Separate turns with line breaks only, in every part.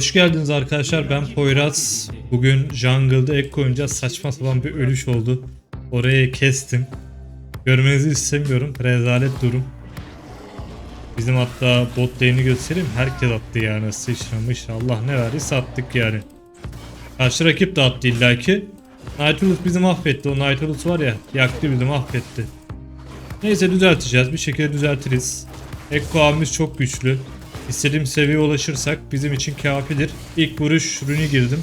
Hoş geldiniz arkadaşlar ben Poyraz. Bugün jungle'da ek oynayacağız. Saçma sapan bir ölüş oldu. Orayı kestim. Görmenizi istemiyorum. Rezalet durum. Bizim hatta bot lane'i göstereyim. Herkes attı yani. Sıçramış. Allah ne verdiyse attık yani. Karşı rakip de attı illaki. Nautilus bizi mahvetti. O Nautilus var ya yaktı bizi mahvetti. Neyse düzelteceğiz. Bir şekilde düzeltiriz. Ekko abimiz çok güçlü. İstediğim seviyeye ulaşırsak bizim için kafidir. İlk vuruş rünü girdim.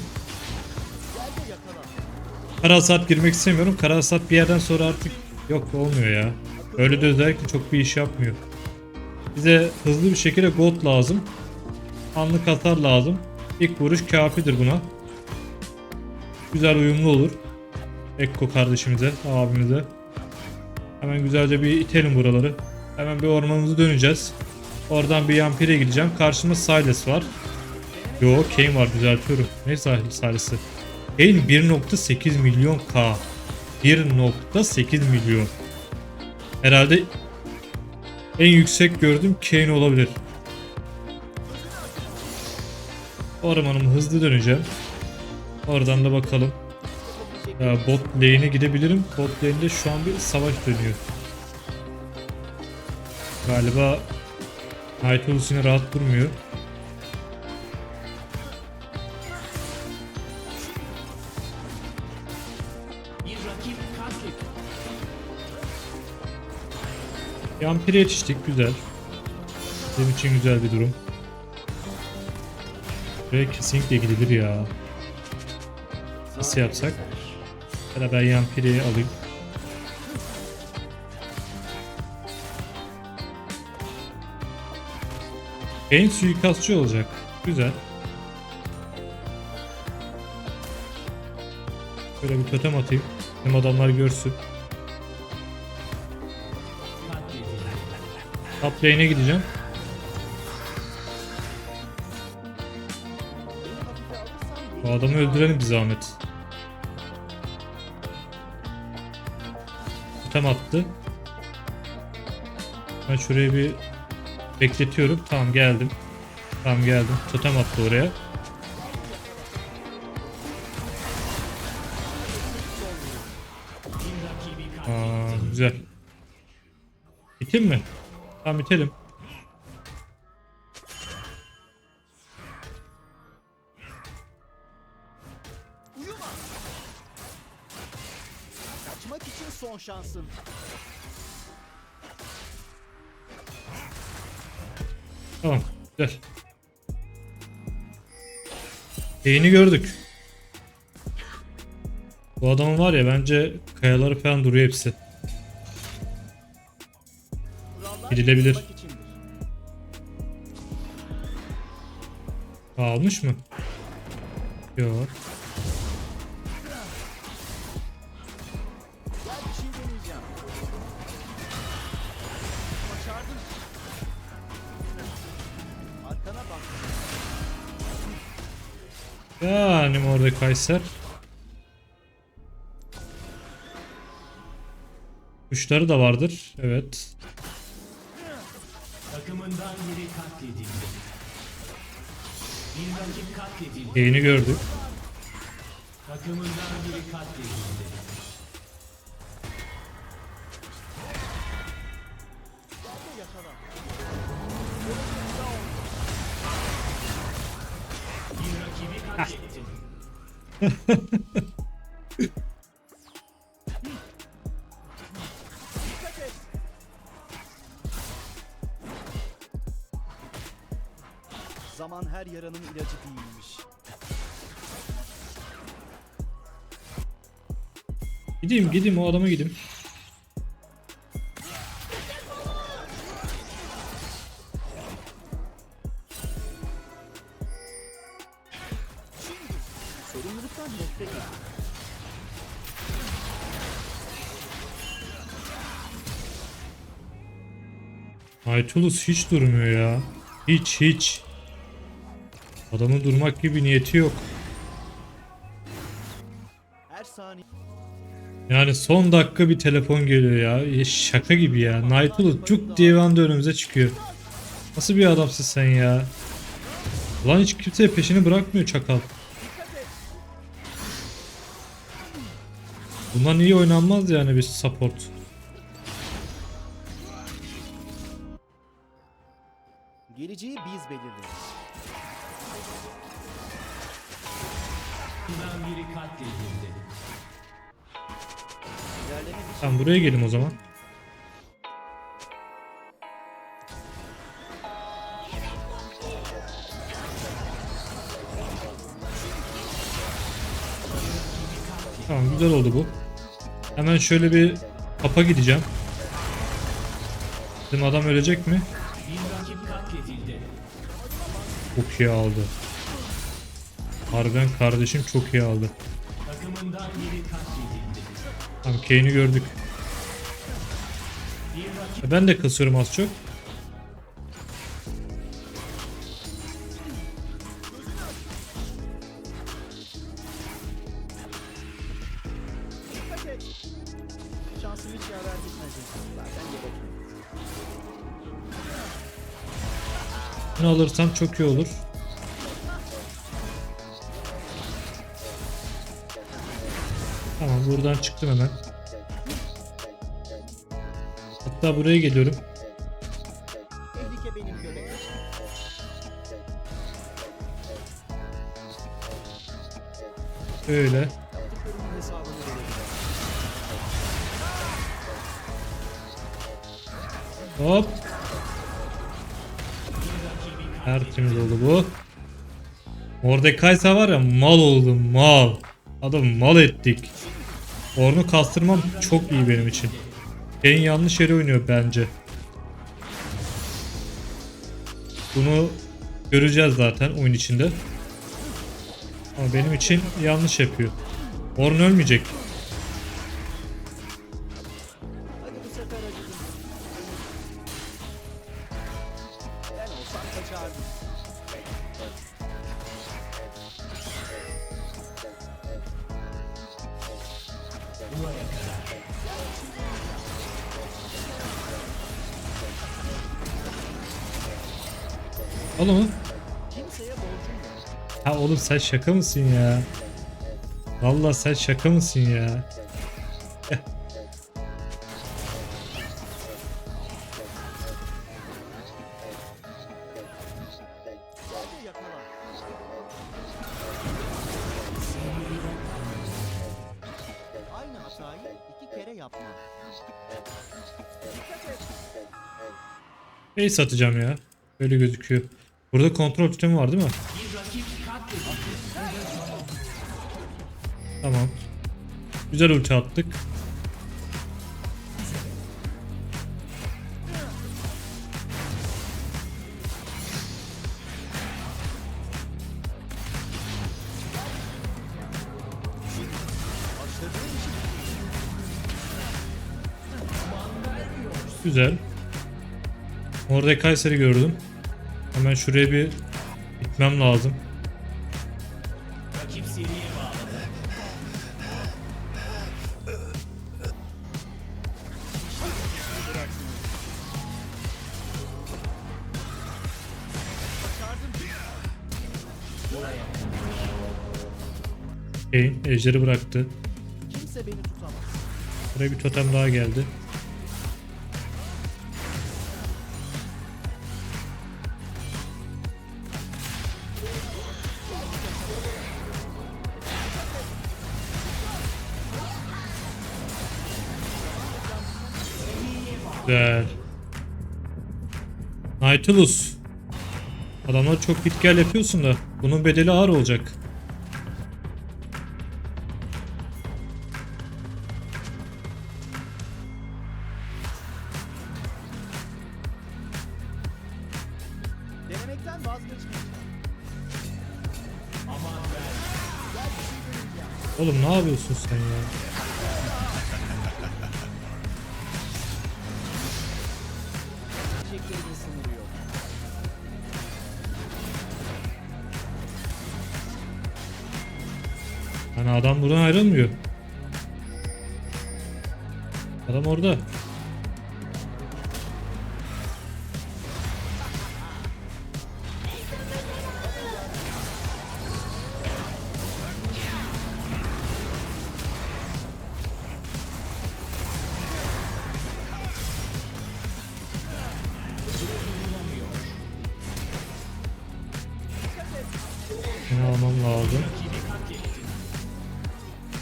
Kara hasat girmek istemiyorum. Kara hasat bir yerden sonra artık yok olmuyor ya. Öyle de özellikle çok bir iş yapmıyor. Bize hızlı bir şekilde gold lazım. Anlık hasar lazım. İlk vuruş kafidir buna. Güzel uyumlu olur. Ekko kardeşimize, abimize. Hemen güzelce bir itelim buraları. Hemen bir ormanımızı döneceğiz. Oradan bir Yampir'e gideceğim. Karşımda Silas var. Yo Kane var düzeltiyorum. Ne Silas'ı? Kane 1.8 milyon K. 1.8 milyon. Herhalde en yüksek gördüğüm Kane olabilir. Ormanıma hızlı döneceğim. Oradan da bakalım. Ya bot lane'e gidebilirim. Bot lane'de şu an bir savaş dönüyor. Galiba Nautilus yine rahat durmuyor. Yampir'e yetiştik güzel. Bizim için güzel bir durum. Buraya kesinlikle gidilir ya. Nasıl yapsak? Ya da ben Yampir'i alayım. En suikastçı olacak. Güzel. Böyle bir totem atayım. Hem adamlar görsün. Top lane'e gideceğim. Bu adamı öldürelim bir zahmet. Totem attı. Ben şuraya bir bekletiyorum. Tamam geldim. Tamam geldim. Totem attı oraya. Aa, güzel. Bitim mi? Tamam bitelim.
Kaçmak için son şansın.
Tamam. Güzel. Yayını gördük. Bu adamın var ya bence kayaları falan duruyor hepsi. Gidilebilir. Almış mı? Yok. Yani Mordekaiser. Kuşları da vardır. Evet.
Takımından biri katledildi. Bir rakip katledildi.
Yayını gördük.
Takımından biri katledildi.
Zaman her yaranın ilacı değilmiş.
Gideyim gideyim o adama gideyim. Aytulus hiç durmuyor ya. Hiç hiç. Adamın durmak gibi niyeti yok.
Her saniye
Yani son dakika bir telefon geliyor ya. Şaka gibi ya. Nautilus cuk diye bir anda önümüze çıkıyor. Nasıl bir adamsın sen ya? Ulan hiç kimse peşini bırakmıyor çakal. Bundan iyi oynanmaz yani bir support.
Biz belirleriz.
Biri katledildi.
İlerleme bir
Tamam buraya gelin o zaman. Tamam güzel oldu bu. Hemen şöyle bir kapa gideceğim. Bizim adam ölecek mi? Çok iyi aldı. Harbiden kardeşim çok iyi aldı. Tamam Kane'i gördük. E, Ben de kasıyorum az çok. Alırsam çok iyi olur. Tamam buradan çıktım hemen. Hatta buraya geliyorum. Öyle.
Yaptıklarımın
Hop. Tertemiz oldu bu. Mordekaiser var ya mal oldum mal. Adam mal ettik. Ornu kastırmam çok iyi benim için. En yanlış yere oynuyor bence. Bunu göreceğiz zaten oyun içinde. Ama benim için yanlış yapıyor. Orn ölmeyecek.
Kaçardım. Borcum yok.
Ha oğlum sen şaka mısın ya? Vallahi sen şaka mısın ya? Şey satacağım ya. Öyle gözüküyor. Burada kontrol totemi var değil mi? Tamam. Güzel ulti attık. Güzel. Orada Kayseri gördüm. Hemen şuraya bir gitmem lazım. Kane ejderi bıraktı.
Kimse beni tutamaz.
Buraya bir totem daha geldi. Güzel. Nautilus. Adamlar çok git gel yapıyorsun da bunun bedeli ağır olacak.
Denemekten vazgeçmeyeceğim.
Aman.
Oğlum ne yapıyorsun sen ya?
Çiçeklerimin sınırı yok.
Hani adam buradan ayrılmıyor. Adam orada.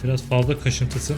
Biraz fazla kaşıntısı.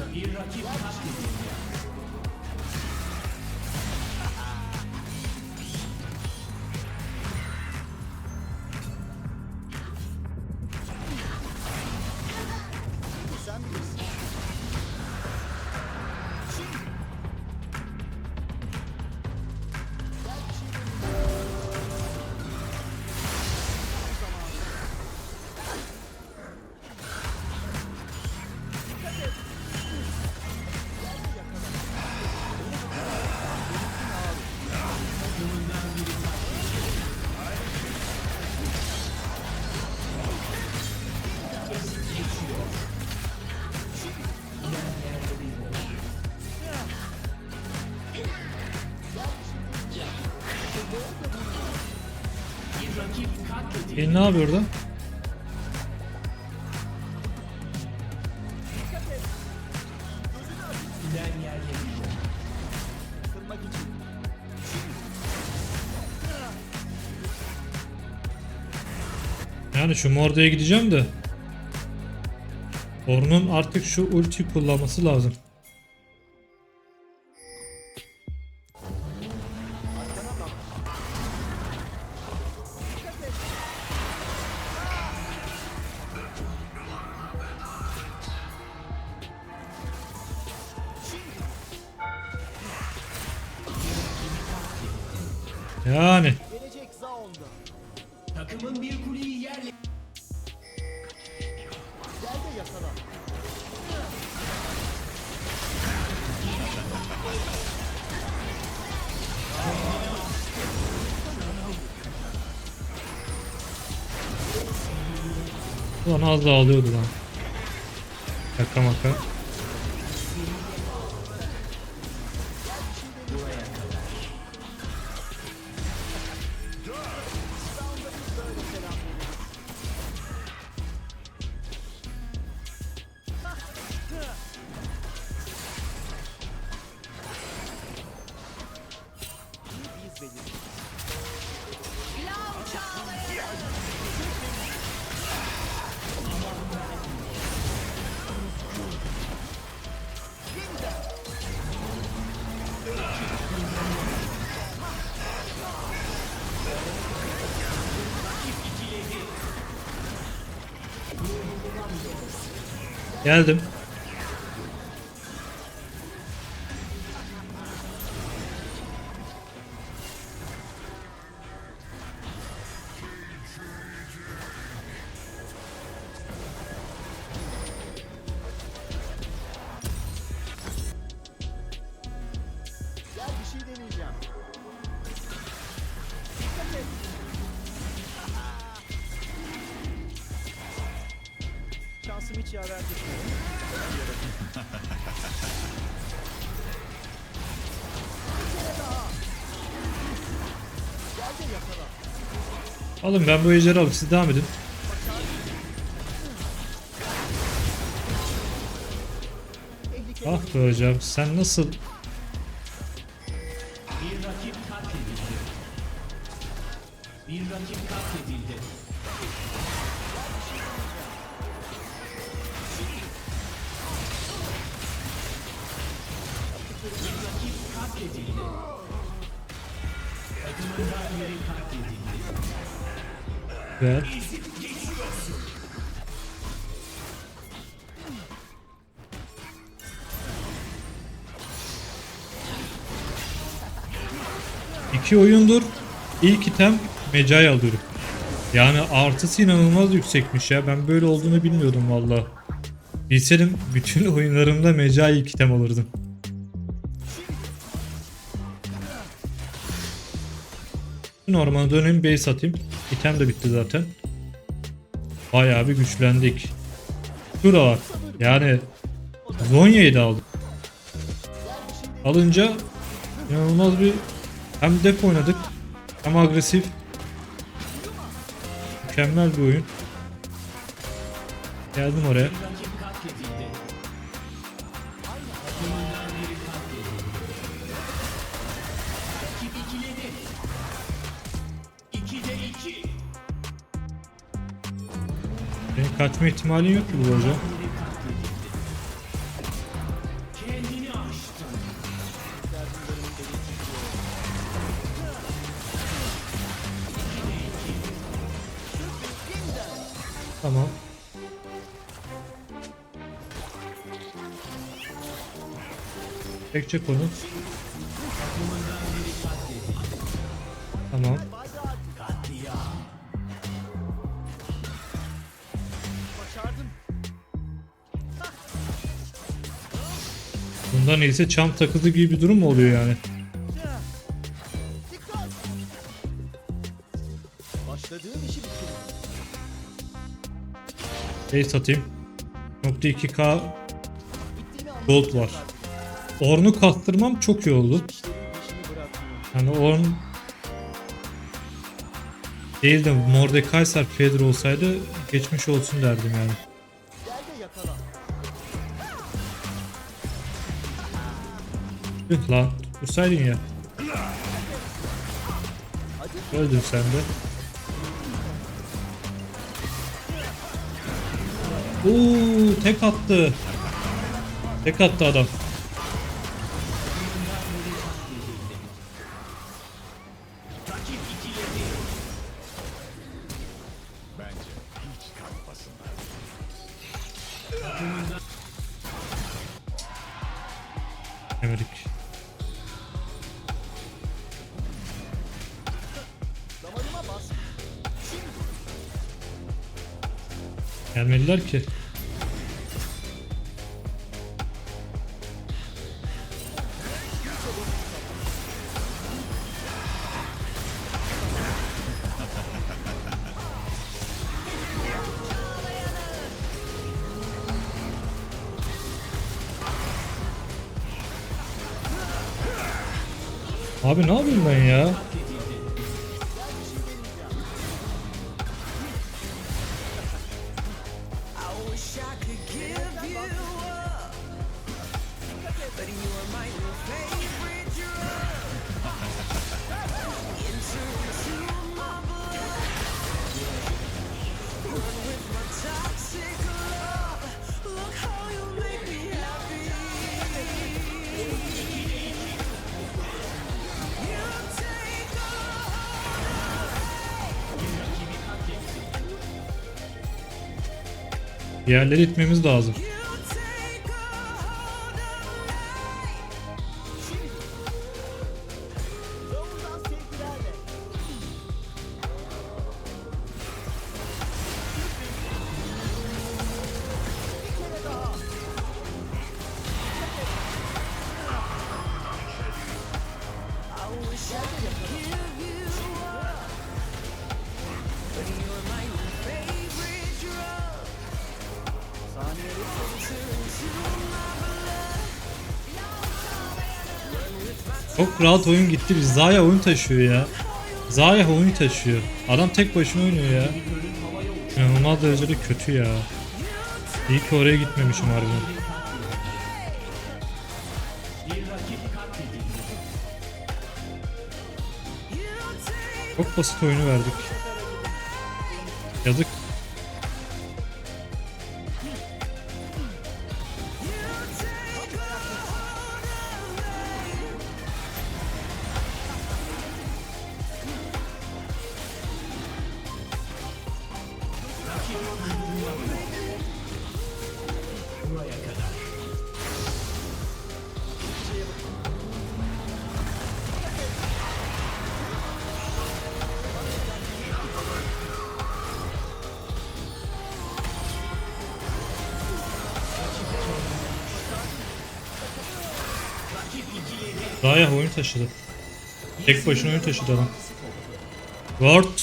Ne yapıyor orada? Yani şu Mordo'ya gideceğim de. Orn'un artık şu ulti kullanması lazım. Ulan az daha alıyordu lan. Şaka maka. Geldim.
Hiç yaver yakala.
Alın ben bu ejderi alıp siz devam edin. Ah be hocam sen nasıl
katledildi. Takımından biri katledildi.
ver? İki oyundur ilk item mecai alıyorum. Yani artısı inanılmaz yüksekmiş ya. Ben böyle olduğunu bilmiyordum valla. Bilseydim bütün oyunlarımda mecai ilk item alırdım. Normala döneyim base atayım. İtem de bitti zaten. Bayağı bir güçlendik. Şurada bak. Yani Zonya'yı da aldık. Alınca inanılmaz bir hem def oynadık hem agresif. Mükemmel bir oyun. Geldim oraya. Kaçma ihtimalin yok ki bu
aştın.
Tamam. Çek çek onu. İyisi çam takılı gibi bir durum mu oluyor yani? Şey satayım. Nokta 2K
Bittiğini
Gold var. Orn'u kastırmam çok iyi oldu. Yani Orn değil de Mordekaiser Feder olsaydı geçmiş olsun derdim yani. Tüh lan tutsaydın ya. Öldün sen de. Oo tek attı. Tek attı adam. Gelmediler ki. Abi ne yapayım ben ya? Diğerleri itmemiz lazım. Çok rahat oyun gitti. Biz Zaya oyun taşıyor ya. Zaya oyun taşıyor. Adam tek başına oynuyor ya. İnanılmaz derecede kötü ya. İyi ki oraya gitmemişim harbiden. Çok basit oyunu verdik. Yazık.
İkiledi.
Zaya oyun taşıdı. Tek başına oyun taşıdı adam. Ward